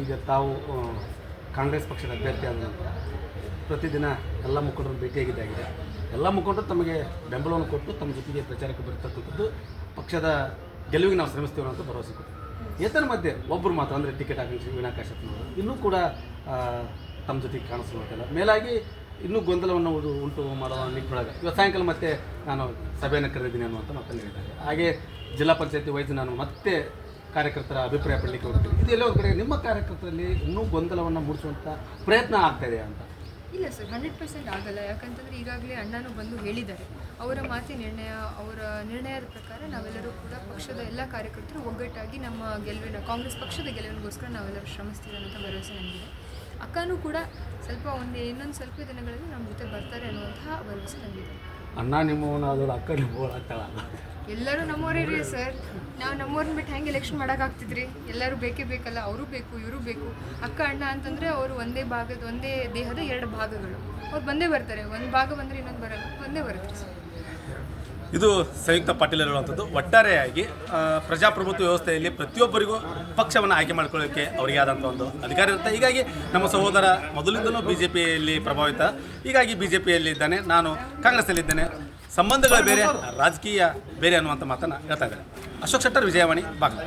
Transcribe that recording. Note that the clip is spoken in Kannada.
ಈಗ ತಾವು ಕಾಂಗ್ರೆಸ್ ಪಕ್ಷದ ಅಭ್ಯರ್ಥಿ ಆದ ನಂತರ ಪ್ರತಿದಿನ ಎಲ್ಲ ಮುಖಂಡರನ್ನು ಭೇಟಿಯಾಗಿದ್ದಾಗಿದೆ. ಎಲ್ಲ ಮುಖಂಡರು ತಮಗೆ ಬೆಂಬಲವನ್ನು ಕೊಟ್ಟು ತಮ್ಮ ಜೊತೆಗೆ ಪ್ರಚಾರಕ್ಕೆ ಬರ್ತಕ್ಕಂಥದ್ದು ಪಕ್ಷದ ಗೆಲುವಿಗೆ ನಾವು ಶ್ರಮಿಸ್ತೇವೆ ಅಂತ ಭರವಸೆ ಕೊಟ್ಟಿದ್ದೀವಿ ಏತನ ಮಧ್ಯೆ ಒಬ್ಬರು ಮಾತ್ರ, ಅಂದರೆ ಟಿಕೆಟ್ ಆಕಾಂಕ್ಷಿ ವೀಣಾ ಕಾಶಪ್ಪನವರು ಇನ್ನೂ ಕೂಡ ತಮ್ಮ ಜೊತೆಗೆ ಕಾಣಿಸ್ಕೊಳ್ತಿಲ್ಲ ಮೇಲಾಗಿ ಇನ್ನೂ ಗೊಂದಲವನ್ನು ಉಂಟು ಮಾಡುವ ನಿಟ್ಟಿನೊಳಗೆ ಇವತ್ತು ಸಾಯಂಕಾಲ ಮತ್ತೆ ನಾನು ಸಭೆಯನ್ನು ಕರೆದಿದ್ದೀನಿ ಅನ್ನುವಂಥ ಮಾತನ್ನು ಹೇಳಿದ್ದಾರೆ. ಹಾಗೆ ಜಿಲ್ಲಾ ಪಂಚಾಯತಿ ವೈದ್ಯ ನಾನು ಮತ್ತೆ ಕಾರ್ಯಕರ್ತರ ಅಭಿಪ್ರಾಯ ಪಡಲಿಕ್ಕೆ ಹೋಗ್ತೀವಿ ಇದೆಲ್ಲ ಒಂದು ಕಡೆ ನಿಮ್ಮ ಕಾರ್ಯಕರ್ತರಲ್ಲಿ ಇನ್ನೂ ಗೊಂದಲವನ್ನು ಮೂಡಿಸುವಂಥ ಪ್ರಯತ್ನ ಆಗ್ತಾ ಇದೆ ಅಂತ? ಇಲ್ಲ ಸರ್ ಹಂಡ್ರೆಡ್ ಪರ್ಸೆಂಟ್ ಆಗಲ್ಲ. ಯಾಕಂತಂದರೆ ಈಗಾಗಲೇ ಅಣ್ಣನೂ ಬಂದು ಹೇಳಿದ್ದಾರೆ. ಅವರ ಮಾತಿ ನಿರ್ಣಯ ಅವರ ನಿರ್ಣಯದ ಪ್ರಕಾರ ನಾವೆಲ್ಲರೂ ಕೂಡ ಪಕ್ಷದ ಎಲ್ಲ ಕಾರ್ಯಕರ್ತರು ಒಗ್ಗಟ್ಟಾಗಿ ನಮ್ಮ ಗೆಲುವಿನ ಕಾಂಗ್ರೆಸ್ ಪಕ್ಷದ ಗೆಲುವಿನಗೋಸ್ಕರ ನಾವೆಲ್ಲರೂ ಶ್ರಮಿಸ್ತೀವಿ ಅನ್ನೋಂಥ ಭರವಸೆ ನನಗಿದೆ ಅಕ್ಕನೂ ಕೂಡ ಸ್ವಲ್ಪ ಒಂದು ಇನ್ನೊಂದು ಸ್ವಲ್ಪ ದಿನಗಳಲ್ಲಿ ನಮ್ಮ ಜೊತೆ ಬರ್ತಾರೆ ಅನ್ನುವಂತಹ ಭರವಸೆ ನನಗಿದೆ ಅಣ್ಣ ನಿಮ್ಮ ಅಕ್ಕ ನಿಮ್ಮ ಎಲ್ಲರೂ ನಮ್ಮವರೇ ರೀ ಸರ್. ನಾವು ನಮ್ಮವ್ರನ್ನ ಬಿಟ್ಟು ಹೆಂಗೆ ಎಲೆಕ್ಷನ್ ಮಾಡೋಕ್ಕಾಗ್ತಿದ್ರಿ ಎಲ್ಲರೂ ಬೇಕೇ ಬೇಕಲ್ಲ, ಅವರು ಬೇಕು, ಇವರು ಬೇಕು. ಅಕ್ಕ, ಅಣ್ಣ ಅಂತಂದರೆ ಅವರು ಒಂದೇ ಭಾಗದ, ಒಂದೇ ದೇಹದ ಎರಡು ಭಾಗಗಳು. ಅವ್ರು ಬಂದೇ ಬರ್ತಾರೆ, ಒಂದು ಭಾಗ ಬಂದರೆ ಇನ್ನೊಂದು ಬರಲ್ಲ ಒಂದೇ ಬರುತ್ತೆ ಸರ್. ಇದು ಸಂಯುಕ್ತ ಪಾಟೀಲ್ ಹೇಳುವಂಥದ್ದು. ಒಟ್ಟಾರೆಯಾಗಿ ಪ್ರಜಾಪ್ರಭುತ್ವ ವ್ಯವಸ್ಥೆಯಲ್ಲಿ ಪ್ರತಿಯೊಬ್ಬರಿಗೂ ಪಕ್ಷವನ್ನು ಆಯ್ಕೆ ಮಾಡ್ಕೊಳ್ಳೋಕೆ ಅವರಿಗೆ ಆದಂಥ ಒಂದು ಅಧಿಕಾರ ಇರುತ್ತೆ. ಹೀಗಾಗಿ ನಮ್ಮ ಸಹೋದರ ಮೊದಲಿಂದಲೂ ಬಿ ಜೆ ಪಿಯಲ್ಲಿ ಪ್ರಭಾವಿತ. ಹೀಗಾಗಿ ಬಿ ಜೆ ಪಿಯಲ್ಲಿದ್ದಾನೆ ನಾನು ಕಾಂಗ್ರೆಸ್ಸಲ್ಲಿದ್ದೇನೆ ಸಂಬಂಧಗಳು ಬೇರೆ, ರಾಜಕೀಯ ಬೇರೆ ಅನ್ನುವಂಥ ಮಾತನ್ನು ಹೇಳ್ತಾ ಇದ್ದಾರೆ ಅಶೋಕ್ ಶೆಟ್ಟರ್, ವಿಜಯವಾಣಿ, ಬಾಗ್ಲ.